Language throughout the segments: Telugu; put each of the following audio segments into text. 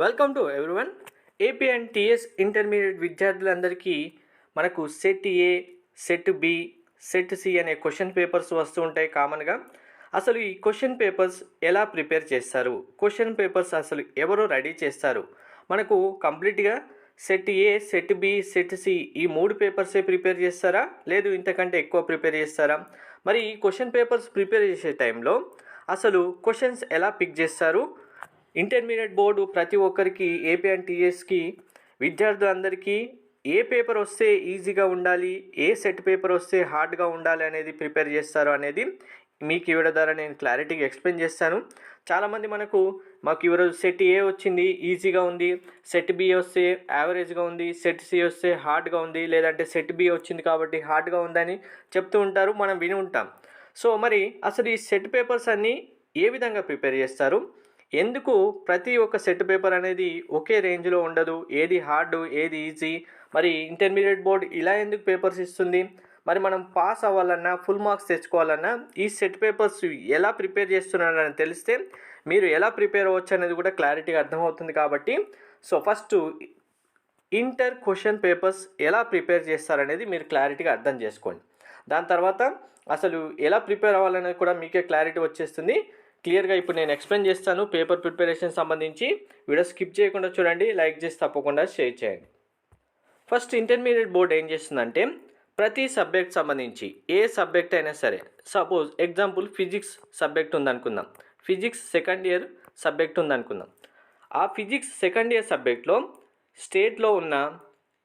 Welcome to everyone AP and TS intermediate విద్యార్థులందరికీ మనకు set A set B set C అనే క్వశ్చన్ పేపర్స్ వస్తూ ఉంటాయి కామన్గా అసలు ఈ క్వశ్చన్ పేపర్స్ ఎలా ప్రిపేర్ చేస్తారు? క్వశ్చన్ పేపర్స్ అసలు ఎవరు రెడీ చేస్తారు? మనకు కంప్లీట్గా set A set B set C ఈ మూడు పేపర్సే ప్రిపేర్ చేస్తారా? లేదు ఇంతకంటే ఎక్కువ ప్రిపేర్ చేస్తారా? మరి ఈ క్వశ్చన్ పేపర్స్ ప్రిపేర్ చేసే టైంలో అసలు క్వశ్చన్స్ ఎలా పిక్ చేస్తారు? ఇంటర్మీడియట్ బోర్డు ప్రతి ఒక్కరికి ఏపీ అండ్ టీఎస్కి విద్యార్థులందరికీ ఏ పేపర్ వస్తే ఈజీగా ఉండాలి ఏ సెట్ పేపర్ వస్తే హార్డ్గా ఉండాలి అనేది ప్రిపేర్ చేస్తారు అనేది మీకు ఇవ్వడ ద్వారా నేను క్లారిటీగా ఎక్స్ప్లెయిన్ చేస్తాను. చాలామంది మనకు మాకు ఈరోజు సెట్ ఏ వచ్చింది ఈజీగా ఉంది సెట్ బి వస్తే యావరేజ్గా ఉంది సెట్ సి వస్తే హార్డ్గా ఉంది లేదంటే సెట్ బి వచ్చింది కాబట్టి హార్డ్గా ఉందని చెప్తూ ఉంటారు మనం విని ఉంటాం. సో మరి అసలు ఈ సెట్ పేపర్స్ అన్నీ ఏ విధంగా ప్రిపేర్ చేస్తారు? ఎందుకు ప్రతి ఒక్క సెట్ పేపర్ అనేది ఒకే రేంజ్లో ఉండదు? ఏది హార్డ్ ఏది ఈజీ? మరి ఇంటర్మీడియట్ బోర్డ్ ఇలా ఎందుకు పేపర్స్ ఇస్తుంది? మరి మనం పాస్ అవ్వాలన్నా ఫుల్ మార్క్స్ తెచ్చుకోవాలన్నా ఈ సెట్ పేపర్స్ ఎలా ప్రిపేర్ చేస్తున్నారని తెలిస్తే మీరు ఎలా ప్రిపేర్ అవ్వచ్చు అనేది కూడా క్లారిటీగా అర్థమవుతుంది కాబట్టి so first inter question papers ఎలా ప్రిపేర్ చేస్తారనేది మీరు క్లారిటీగా అర్థం చేసుకోండి. దాని తర్వాత అసలు ఎలా ప్రిపేర్ అవ్వాలనేది కూడా మీకే క్లారిటీ వచ్చేస్తుంది. క్లియర్గా ఇప్పుడు నేను ఎక్స్ప్లెయిన్ చేస్తాను పేపర్ ప్రిపరేషన్ సంబంధించి. వీడియో స్కిప్ చేయకుండా చూడండి లైక్ చేసి తప్పకుండా షేర్ చేయండి. ఫస్ట్ ఇంటర్మీడియట్ బోర్డ్ ఏం చేస్తుందంటే ప్రతి సబ్జెక్ట్ సంబంధించి ఏ సబ్జెక్ట్ అయినా సరే సపోజ్ ఎగ్జాంపుల్ ఫిజిక్స్ సబ్జెక్ట్ ఉందనుకుందాం. ఫిజిక్స్ సెకండ్ ఇయర్ సబ్జెక్ట్ ఉందనుకుందాం. ఆ ఫిజిక్స్ సెకండ్ ఇయర్ సబ్జెక్ట్లో స్టేట్లో ఉన్న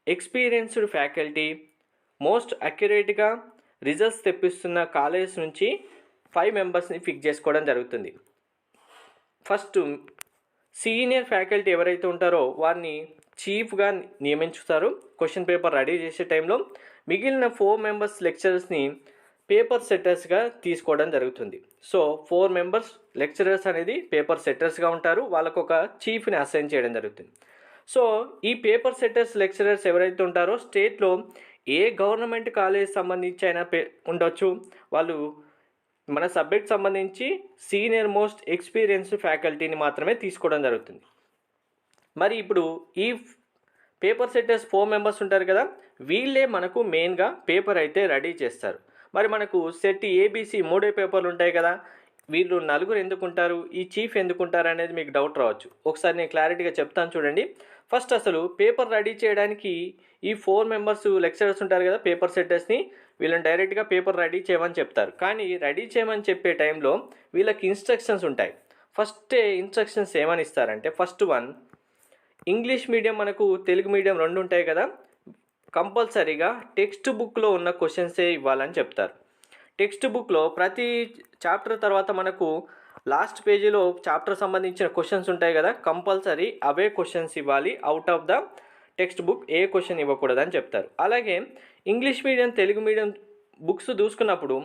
ఎక్స్పీరియన్స్డ్ ఫ్యాకల్టీ మోస్ట్ అక్యురేట్గా రిజల్ట్స్ తెప్పిస్తున్న కాలేజ్ నుంచి ఫైవ్ మెంబర్స్ని ఫిక్స్ చేసుకోవడం జరుగుతుంది. ఫస్ట్ సీనియర్ ఫ్యాకల్టీ ఎవరైతే ఉంటారో వారిని చీఫ్గా నియమించుతారు. క్వశ్చన్ పేపర్ రెడీ చేసే టైంలో మిగిలిన ఫోర్ మెంబర్స్ లెక్చరర్స్ని పేపర్ సెట్టర్స్గా తీసుకోవడం జరుగుతుంది. సో ఫోర్ మెంబర్స్ లెక్చరర్స్ అనేది పేపర్ సెట్టర్స్గా ఉంటారు. వాళ్ళకు ఒక చీఫ్ని అసైన్ చేయడం జరుగుతుంది. సో ఈ పేపర్ సెట్టర్స్ లెక్చరర్స్ ఎవరైతే ఉంటారో స్టేట్లో ఏ గవర్నమెంట్ కాలేజ్ సంబంధించి అయినా పే ఉండొచ్చు. వాళ్ళు మన సబ్జెక్ట్ సంబంధించి సీనియర్ మోస్ట్ ఎక్స్పీరియన్స్ ఫ్యాకల్టీని మాత్రమే తీసుకోవడం జరుగుతుంది. మరి ఇప్పుడు ఈ పేపర్ సెట్టర్స్ ఫోర్ మెంబర్స్ ఉంటారు కదా వీళ్ళే మనకు మెయిన్గా పేపర్ అయితే రెడీ చేస్తారు. మరి మనకు సెట్ ఏబీసీ మూడే పేపర్లు ఉంటాయి కదా వీళ్ళు నలుగురు ఎందుకుంటారు ఈ చీఫ్ ఎందుకుంటారు అనేది మీకు డౌట్ రావచ్చు. ఒకసారి నేను క్లారిటీగా చెప్తాను చూడండి. ఫస్ట్ అసలు పేపర్ రెడీ చేయడానికి ఈ ఫోర్ మెంబర్స్ లెక్చరర్స్ ఉంటారు కదా పేపర్ సెట్టర్స్ని వీళ్ళని డైరెక్ట్గా పేపర్ రెడీ చేయమని చెప్తారు. కానీ రెడీ చేయమని చెప్పే టైంలో వీళ్ళకి ఇన్స్ట్రక్షన్స్ ఉంటాయి. ఫస్ట్ ఇన్స్ట్రక్షన్స్ ఏమని ఇస్తారంటే ఫస్ట్ వన్ ఇంగ్లీష్ మీడియం మనకు తెలుగు మీడియం రెండు ఉంటాయి కదా కంపల్సరీగా టెక్స్ట్ బుక్లో ఉన్న క్వశ్చన్సే ఇవ్వాలని చెప్తారు. టెక్స్ట్ బుక్లో ప్రతి చాప్టర్ తర్వాత మనకు లాస్ట్ పేజీలో చాప్టర్ సంబంధించిన క్వశ్చన్స్ ఉంటాయి కదా కంపల్సరీ అవే క్వశ్చన్స్ ఇవ్వాలి out of the text book ఏ క్వశ్చన్ ఇవ్వకూడదని చెప్తారు. అలాగే English medium Telugu medium books చూసుకున్నప్పుడు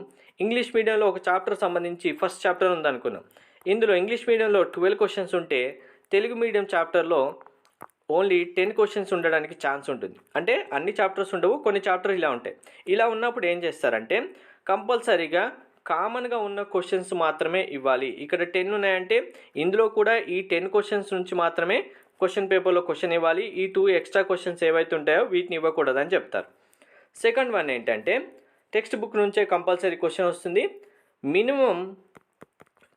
ఇంగ్లీష్ మీడియంలో ఒక చాప్టర్ సంబంధించి ఫస్ట్ చాప్టర్ ఉందనుకున్నాం. ఇందులో ఇంగ్లీష్ మీడియంలో ట్వెల్వ్ క్వశ్చన్స్ ఉంటే తెలుగు మీడియం చాప్టర్లో ఓన్లీ టెన్ క్వశ్చన్స్ ఉండడానికి ఛాన్స్ ఉంటుంది. అంటే అన్ని చాప్టర్స్ ఉండవు కొన్ని చాప్టర్స్ ఇలా ఉంటాయి. ఇలా ఉన్నప్పుడు ఏం చేస్తారంటే కంపల్సరీగా కామన్గా ఉన్న క్వశ్చన్స్ మాత్రమే ఇవ్వాలి. ఇక్కడ టెన్ ఉన్నాయంటే ఇందులో కూడా ఈ టెన్ క్వశ్చన్స్ నుంచి మాత్రమే క్వశ్చన్ పేపర్లో క్వశ్చన్ ఇవ్వాలి. ఈ టూ ఎక్స్ట్రా క్వశ్చన్స్ ఏవైతే ఉంటాయో వీటిని ఇవ్వకూడదని చెప్తారు. సెకండ్ వన్ ఏంటంటే టెక్స్ట్ బుక్ నుంచే కంపల్సరీ క్వశ్చన్ వస్తుంది. మినిమం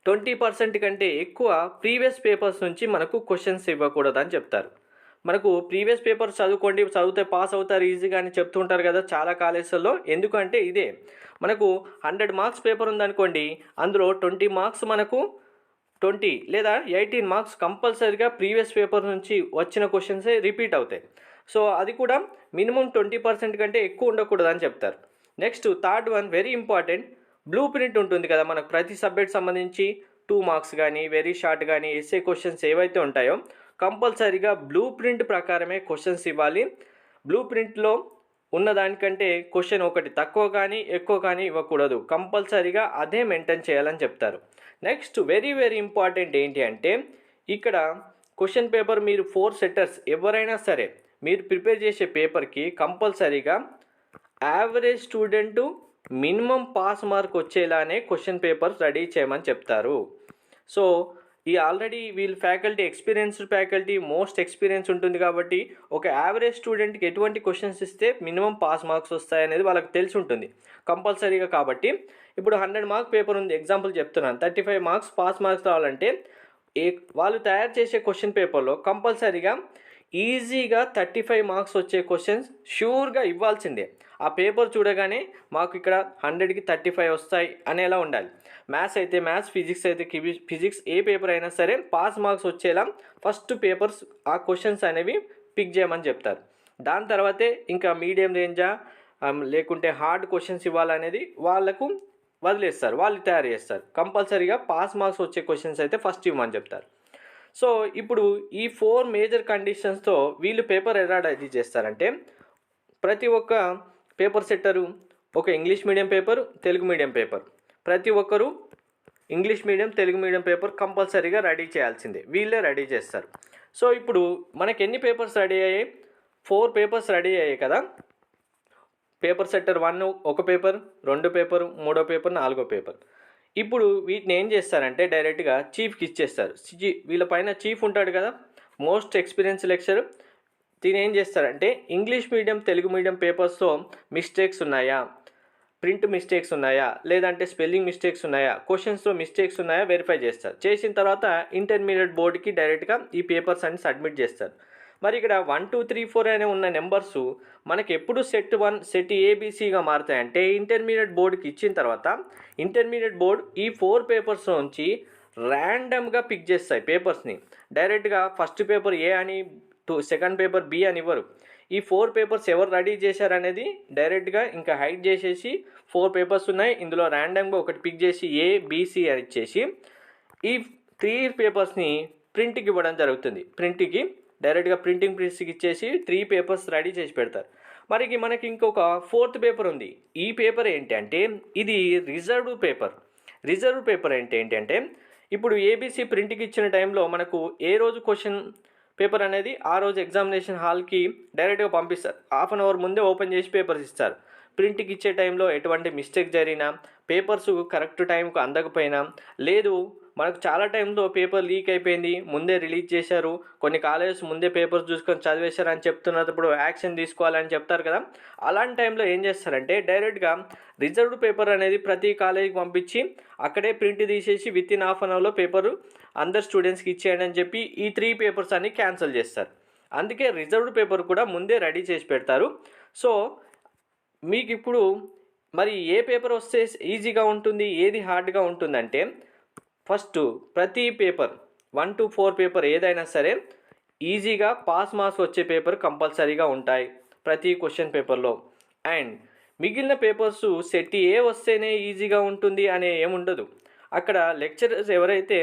ట్వంటీ పర్సెంట్ కంటే ఎక్కువ ప్రీవియస్ పేపర్స్ నుంచి మనకు క్వశ్చన్స్ ఇవ్వకూడదని చెప్తారు. మనకు ప్రీవియస్ పేపర్స్ చదువుకోండి చదివితే పాస్ అవుతారు ఈజీగా అని చెప్తూ ఉంటారు కదా చాలా కాలేజీల్లో. ఎందుకంటే ఇదే మనకు హండ్రెడ్ మార్క్స్ పేపర్ ఉందనుకోండి అందులో ట్వంటీ మార్క్స్ మనకు ట్వంటీ లేదా ఎయిటీన్ మార్క్స్ కంపల్సరీగా ప్రీవియస్ పేపర్ నుంచి వచ్చిన క్వశ్చన్సే రిపీట్ అవుతాయి. సో అది కూడా మినిమం ట్వంటీ పర్సెంట్ కంటే ఎక్కువ ఉండకూడదని చెప్తారు. Next third one very important. Blueprint ఉంటుంది కదా మనకు ప్రతి సబ్జెక్ట్ సంబంధించి టూ మార్క్స్ కానీ వెరీ షార్ట్ కానీ ఎస్ఏ క్వశ్చన్స్ ఏవైతే ఉంటాయో కంపల్సరీగా బ్లూ ప్రింట్ ప్రకారమే క్వశ్చన్స్ ఇవ్వాలి. బ్లూ ప్రింట్లో ఉన్నదానికంటే క్వశ్చన్ ఒకటి తక్కువ కానీ ఎక్కువ కానీ ఇవ్వకూడదు. కంపల్సరీగా అదే మెయింటైన్ చేయాలని చెప్తారు. నెక్స్ట్ వెరీ వెరీ ఇంపార్టెంట్ ఏంటి అంటే ఇక్కడ క్వశ్చన్ పేపర్ మీరు ఫోర్ సెట్టర్స్ ఎవరైనా సరే మీరు ప్రిపేర్ చేసే పేపర్కి కంపల్సరీగా average student minimum pass mark వచ్చేలానే question papers ready చేయమని చెప్తారు. సో ఈ ఆల్రెడీ వీళ్ళ faculty experienced faculty most experience ఉంటుంది కాబట్టి ఒక యావరేజ్ స్టూడెంట్కి ఎటువంటి క్వశ్చన్స్ ఇస్తే మినిమం పాస్ మార్క్స్ వస్తాయనేది వాళ్ళకి తెలిసి ఉంటుంది. కంపల్సరీగా కాబట్టి ఇప్పుడు హండ్రెడ్ మార్క్ పేపర్ ఉంది. ఎగ్జాంపుల్ చెప్తున్నాను. Thirty five marks pass marks రావాలంటే ఏ వాళ్ళు తయారు చేసే క్వశ్చన్ పేపర్లో కంపల్సరీగా ఈజీగా థర్టీ ఫైవ్ మార్క్స్ వచ్చే క్వశ్చన్స్ షూర్గా ఇవ్వాల్సిందే. ఆ పేపర్ చూడగానే మాకు ఇక్కడ హండ్రెడ్కి థర్టీ ఫైవ్ వస్తాయి అనేలా ఉండాలి. మ్యాథ్స్ అయితే మ్యాథ్స్ ఫిజిక్స్ అయితే ఫిజిక్స్ ఏ పేపర్ అయినా సరే పాస్ మార్క్స్ వచ్చేలా ఫస్ట్ పేపర్స్ ఆ క్వశ్చన్స్ అనేవి పిక్ చేయమని చెప్తారు. దాని తర్వాతే ఇంకా మీడియం రేంజా లేకుంటే హార్డ్ క్వశ్చన్స్ ఇవ్వాలనేది వాళ్ళకు వదిలేస్తారు వాళ్ళు తయారు చేస్తారు. కంపల్సరీగా పాస్ మార్క్స్ వచ్చే క్వశ్చన్స్ అయితే ఫస్ట్ ఇవ్వమని చెప్తారు. సో ఇప్పుడు ఈ ఫోర్ మేజర్ కండిషన్స్తో వీళ్ళు పేపర్ ఎలా డైజీ చేస్తారంటే ప్రతి ఒక్క పేపర్ సెట్టరు ఒక English medium paper Telugu medium paper. ప్రతి ఒక్కరూ English medium Telugu medium paper కంపల్సరీగా రెడీ చేయాల్సిందే. వీళ్ళే రెడీ చేస్తారు. సో ఇప్పుడు మనకి ఎన్ని పేపర్స్ రెడీ అయ్యాయి? ఫోర్ పేపర్స్ రెడీ అయ్యాయి కదా? పేపర్ సెట్టర్ వన్ ఒక పేపర్ రెండు పేపర్ మూడో పేపర్ నాలుగో పేపర్. ఇప్పుడు వీటిని ఏం చేస్తారంటే డైరెక్ట్గా చీఫ్కి ఇచ్చేస్తారు. చీ- వీళ్ళ పైన చీఫ్ ఉంటాడు కదా? మోస్ట్ ఎక్స్పీరియన్స్ లెక్చర్ దీని ఏం చేస్తారంటే ఇంగ్లీష్ మీడియం తెలుగు మీడియం పేపర్స్తో మిస్టేక్స్ ఉన్నాయా? ప్రింట్ మిస్టేక్స్ ఉన్నాయా? లేదంటే స్పెల్లింగ్ మిస్టేక్స్ ఉన్నాయా? క్వశ్చన్స్లో మిస్టేక్స్ ఉన్నాయా? వెరిఫై చేస్తారు. చేసిన తర్వాత ఇంటర్మీడియట్ బోర్డుకి డైరెక్ట్గా ఈ పేపర్స్ అన్ని సబ్మిట్ చేస్తారు. మరి ఇక్కడ వన్ టూ త్రీ ఫోర్ అనే ఉన్న నెంబర్స్ మనకి ఎప్పుడు సెట్ వన్ సెట్ ఏబీసీగా మారుతాయంటే ఇంటర్మీడియట్ బోర్డుకి ఇచ్చిన తర్వాత ఇంటర్మీడియట్ బోర్డ్ ఈ ఫోర్ పేపర్స్ నుంచి ర్యాండమ్గా పిక్ చేస్తాయి పేపర్స్ని డైరెక్ట్గా ఫస్ట్ పేపర్ ఏ అని టూ సెకండ్ పేపర్ బి అని ఇవ్వరు. ఈ ఫోర్ పేపర్స్ ఎవరు రెడీ చేశారనేది డైరెక్ట్గా ఇంకా హైడ్ చేసేసి ఫోర్ పేపర్స్ ఉన్నాయి. ఇందులో ర్యాండమ్గా ఒకటి పిక్ చేసి ఏ బీసీ అని ఇచ్చేసి ఈ త్రీ పేపర్స్ని ప్రింట్కి ఇవ్వడం జరుగుతుంది. ప్రింట్కి డైరెక్ట్గా ప్రింటింగ్ ప్రింట్స్కి ఇచ్చేసి త్రీ పేపర్స్ రెడీ చేసి పెడతారు. మరి మనకి ఇంకొక ఫోర్త్ పేపర్ ఉంది. ఈ పేపర్ ఏంటి అంటే ఇది రిజర్వ్డ్ పేపర్. రిజర్వ్ పేపర్ ఏంటి ఏంటంటే ఇప్పుడు ఏబీసీ ప్రింట్కి ఇచ్చిన టైంలో మనకు ఏ రోజు క్వశ్చన్ పేపర్ అనేది ఆ రోజు ఎగ్జామినేషన్ హాల్కి డైరెక్ట్గా పంపిస్తారు. హాఫ్ అన్ అవర్ ముందే ఓపెన్ చేసి పేపర్స్ ఇస్తారు. ప్రింట్కి ఇచ్చే టైంలో ఎటువంటి మిస్టేక్ జరిగినా పేపర్స్ కరెక్ట్ టైంకు అందకపోయినా లేదు మనకు చాలా టైంలో పేపర్ లీక్ అయిపోయింది ముందే రిలీజ్ చేశారు. కొన్ని కాలేజెస్ ముందే పేపర్స్ చూసుకొని చదివేశారు అని చెప్తున్నప్పుడు యాక్షన్ తీసుకోవాలని చెప్తారు కదా. అలాంటి టైంలో ఏం చేస్తారంటే డైరెక్ట్గా రిజర్వ్డ్ పేపర్ అనేది ప్రతి కాలేజీకి పంపించి అక్కడే ప్రింట్ తీసేసి విత్ ఇన్ హాఫ్ అన్ అవర్లో పేపరు అందరు స్టూడెంట్స్కి ఇచ్చేయండి అని చెప్పి ఈ త్రీ పేపర్స్ అన్ని క్యాన్సిల్ చేస్తారు. అందుకే రిజర్వ్డ్ పేపర్ కూడా ముందే రెడీ చేసి పెడతారు. సో మీకు ఇప్పుడు మరి ఏ పేపర్ వస్తే ఈజీగా ఉంటుంది ఏది హార్డ్గా ఉంటుందంటే ఫస్ట్ ప్రతి paper one two four paper ఏదైనా సరే ఈజీగా పాస్ మార్క్స్ వచ్చే పేపర్ కంపల్సరీగా ఉంటాయి ప్రతి క్వశ్చన్ పేపర్లో అండ్ మిగిలిన పేపర్స్ సెట్ ఏ వస్తేనే ఈజీగా ఉంటుంది అనే ఏముండదు అక్కడ లెక్చరర్స్ ఎవరైతే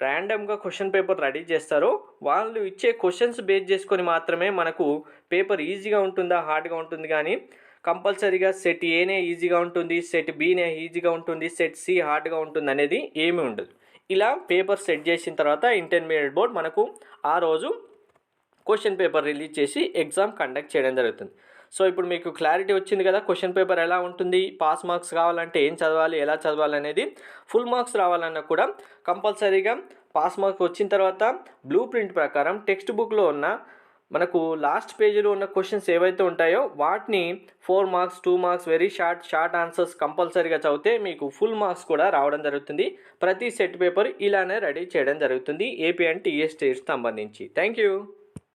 ర్యాండమ్గా క్వశ్చన్ పేపర్ రెడీ చేస్తారో వాళ్ళు ఇచ్చే క్వశ్చన్స్ బేస్ చేసుకొని మాత్రమే మనకు పేపర్ ఈజీగా ఉంటుందా హార్డ్గా ఉంటుంది కానీ కంపల్సరీగా సెట్ ఏనే ఈజీగా ఉంటుంది సెట్ బీనే ఈజీగా ఉంటుంది సెట్ సి హార్డ్గా ఉంటుంది అనేది ఏమీ ఉండదు. ఇలా పేపర్ సెట్ చేసిన తర్వాత ఇంటర్మీడియట్ బోర్డ్ మనకు ఆ రోజు క్వశ్చన్ పేపర్ రిలీజ్ చేసి ఎగ్జామ్ కండక్ట్ చేయడం జరుగుతుంది. సో ఇప్పుడు మీకు క్లారిటీ వచ్చింది కదా క్వశ్చన్ పేపర్ ఎలా ఉంటుంది పాస్ మార్క్స్ కావాలంటే ఏం చదవాలి ఎలా చదవాలి అనేది ఫుల్ మార్క్స్ రావాలన్నా కూడా కంపల్సరీగా పాస్ మార్క్స్ వచ్చిన తర్వాత బ్లూ ప్రింట్ ప్రకారం టెక్స్ట్ బుక్లో ఉన్న మనకు లాస్ట్ పేజీలో ఉన్న క్వశ్చన్స్ ఏవైతే ఉంటాయో వాటిని four marks two marks very short short answers కంపల్సరీగా చదివితే మీకు ఫుల్ మార్క్స్ కూడా రావడం జరుగుతుంది. ప్రతి సెట్ పేపర్ ఇలానే రెడీ చేయడం జరుగుతుంది. ఏపీ అండ్ టీఎస్ సంబంధించి. Thank you